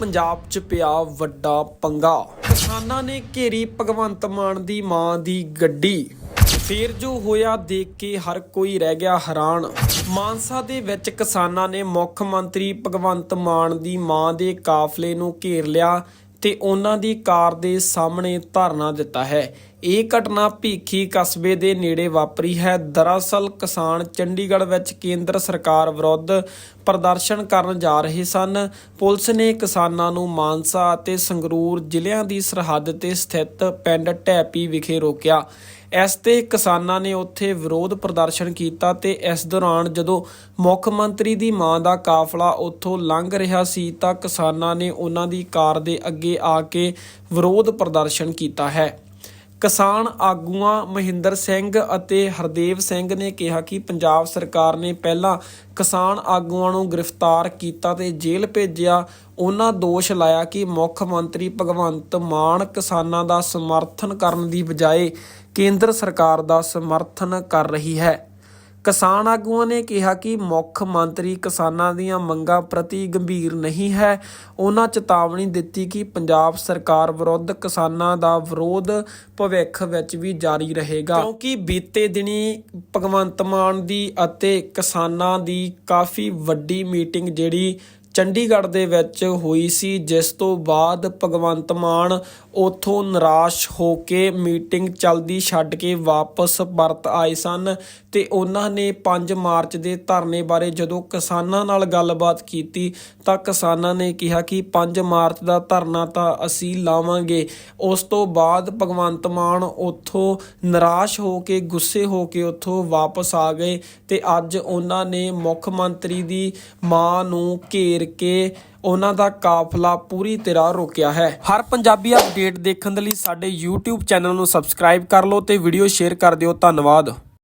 ਪੰਜਾਬ 'ਚ ਪਿਆ ਵੱਡਾ ਪੰਗਾ। ਕਿਸਾਨਾਂ ਨੇ ਘੇਰੀ ਭਗਵੰਤ ਮਾਨ ਦੀ ਮਾਂ ਦੀ ਗੱਡੀ। ਫੇਰ ਜੋ ਹੋਇਆ ਦੇਖ ਕੇ ਹਰ ਕੋਈ ਰਹਿ ਗਿਆ ਹੈਰਾਨ। ਮਾਨਸਾ ਦੇ ਵਿੱਚ ਕਿਸਾਨਾਂ ਨੇ ਮੁੱਖ ਮੰਤਰੀ ਭਗਵੰਤ ਮਾਨ ਦੀ ਮਾਂ ਦੇ ਕਾਫਲੇ ਨੂੰ ਘੇਰ ਲਿਆ ਤੇ ਉਹਨਾਂ ਦੀ ਕਾਰ ਦੇ ਸਾਹਮਣੇ ਧਰਨਾ ਦਿੱਤਾ ਹੈ। ਇਹ ਘਟਨਾ ਭੀਖੀ ਕਸਬੇ ਦੇ ਨੇੜੇ ਵਾਪਰੀ ਹੈ। ਦਰਅਸਲ ਕਿਸਾਨ ਚੰਡੀਗੜ੍ਹ ਵਿੱਚ ਕੇਂਦਰ ਸਰਕਾਰ ਵਿਰੁੱਧ ਪ੍ਰਦਰਸ਼ਨ ਕਰਨ ਜਾ ਰਹੇ ਸਨ। ਪੁਲਿਸ ਨੇ ਕਿਸਾਨਾਂ ਨੂੰ ਮਾਨਸਾ ਅਤੇ ਸੰਗਰੂਰ ਜ਼ਿਲ੍ਹਿਆਂ ਦੀ ਸਰਹੱਦ ਤੇ ਸਥਿਤ ਪਿੰਡ ਢੈਪੀ ਵਿਖੇ ਰੋਕਿਆ। ਇਸ ਤੇ ਕਿਸਾਨਾਂ ਨੇ ਉੱਥੇ ਵਿਰੋਧ ਪ੍ਰਦਰਸ਼ਨ ਕੀਤਾ ਤੇ ਇਸ ਦੌਰਾਨ ਜਦੋਂ ਮੁੱਖ ਮੰਤਰੀ ਦੀ ਮਾਂ ਦਾ ਕਾਫਲਾ ਉੱਥੋਂ ਲੰਘ ਰਿਹਾ ਸੀ ਤਾਂ ਕਿਸਾਨਾਂ ਨੇ ਉਹਨਾਂ ਦੀ ਕਾਰ ਦੇ ਅੱਗੇ ਆ ਕੇ ਵਿਰੋਧ ਪ੍ਰਦਰਸ਼ਨ ਕੀਤਾ ਹੈ। ਕਿਸਾਨ ਆਗੂਆਂ ਮਹਿੰਦਰ ਸਿੰਘ ਅਤੇ ਹਰਦੇਵ ਸਿੰਘ ਨੇ ਕਿਹਾ ਕਿ ਪੰਜਾਬ ਸਰਕਾਰ ਨੇ ਪਹਿਲਾਂ ਕਿਸਾਨ ਆਗੂਆਂ ਨੂੰ ਗ੍ਰਿਫਤਾਰ ਕੀਤਾ ਤੇ ਜੇਲ੍ਹ ਭੇਜਿਆ। ਉਹਨਾਂ ਦੋਸ਼ ਲਾਇਆ ਕਿ ਮੁੱਖ ਮੰਤਰੀ ਭਗਵੰਤ ਮਾਨ ਕਿਸਾਨਾਂ ਦਾ ਸਮਰਥਨ ਕਰਨ ਦੀ ਬਜਾਏ ਕੇਂਦਰ ਸਰਕਾਰ ਦਾ ਸਮਰਥਨ ਕਰ ਰਹੀ ਹੈ। ਕਿਸਾਨ ਆਗੂਆਂ ਨੇ ਕਿਹਾ ਕਿ ਮੁੱਖ ਮੰਤਰੀ ਕਿਸਾਨਾਂ ਦੀਆਂ ਮੰਗਾਂ ਪ੍ਰਤੀ ਗੰਭੀਰ ਨਹੀਂ ਹੈ। ਉਹਨਾਂ ਚੇਤਾਵਨੀ ਦਿੱਤੀ ਕਿ ਪੰਜਾਬ ਸਰਕਾਰ ਵਿਰੁੱਧ ਕਿਸਾਨਾਂ ਦਾ ਵਿਰੋਧ ਭਵਿੱਖ ਵਿੱਚ ਵੀ ਜਾਰੀ ਰਹੇਗਾ। ਕਿਉਂਕਿ ਬੀਤੇ ਦਿਨੀ ਭਗਵੰਤ ਮਾਨ ਦੀ ਅਤੇ ਕਿਸਾਨਾਂ ਦੀ ਕਾਫੀ ਵੱਡੀ ਮੀਟਿੰਗ ਜਿਹੜੀ ਚੰਡੀਗੜ੍ਹ ਦੇ ਵਿੱਚ ਹੋਈ ਸੀ, ਜਿਸ ਤੋਂ ਬਾਅਦ ਭਗਵੰਤ ਮਾਨ ਉਥੋਂ ਨਿਰਾਸ਼ ਹੋ ਕੇ ਮੀਟਿੰਗ ਚਲਦੀ ਛੱਡ ਕੇ ਵਾਪਸ ਪਰਤ ਆਏ ਸਨ ਤੇ ਉਹਨਾਂ ਨੇ 5 ਮਾਰਚ ਦੇ ਧਰਨੇ ਬਾਰੇ ਜਦੋਂ ਕਿਸਾਨਾਂ ਨਾਲ ਗੱਲਬਾਤ ਕੀਤੀ ਤਾਂ ਕਿਸਾਨਾਂ ਨੇ ਕਿਹਾ ਕਿ 5 ਮਾਰਚ ਦਾ ਧਰਨਾ ਤਾਂ ਅਸੀਂ ਲਾਵਾਂਗੇ। ਉਸ ਤੋਂ ਬਾਅਦ ਭਗਵੰਤ ਮਾਨ ਉਥੋਂ ਨਿਰਾਸ਼ ਹੋ ਕੇ, ਗੁੱਸੇ ਹੋ ਕੇ ਉਥੋਂ ਵਾਪਸ ਆ ਗਏ ਤੇ ਅੱਜ ਉਹਨਾਂ ਨੇ ਮੁੱਖ ਮੰਤਰੀ ਦੀ ਮਾਂ ਨੂੰ ਘੇਰ ਕੇ ਉਹਨਾਂ ਦਾ ਕਾਫਲਾ ਪੂਰੀ ਤਰ੍ਹਾਂ ਰੋਕਿਆ ਹੈ। ਹਰ ਪੰਜਾਬੀ ਅਪਡੇਟ ਦੇਖਣ ਦੇ ਲਈ ਸਾਡੇ YouTube ਚੈਨਲ ਨੂੰ ਸਬਸਕ੍ਰਾਈਬ ਕਰ ਲਓ ਤੇ ਵੀਡੀਓ ਸ਼ੇਅਰ ਕਰ ਦਿਓ। ਧੰਨਵਾਦ।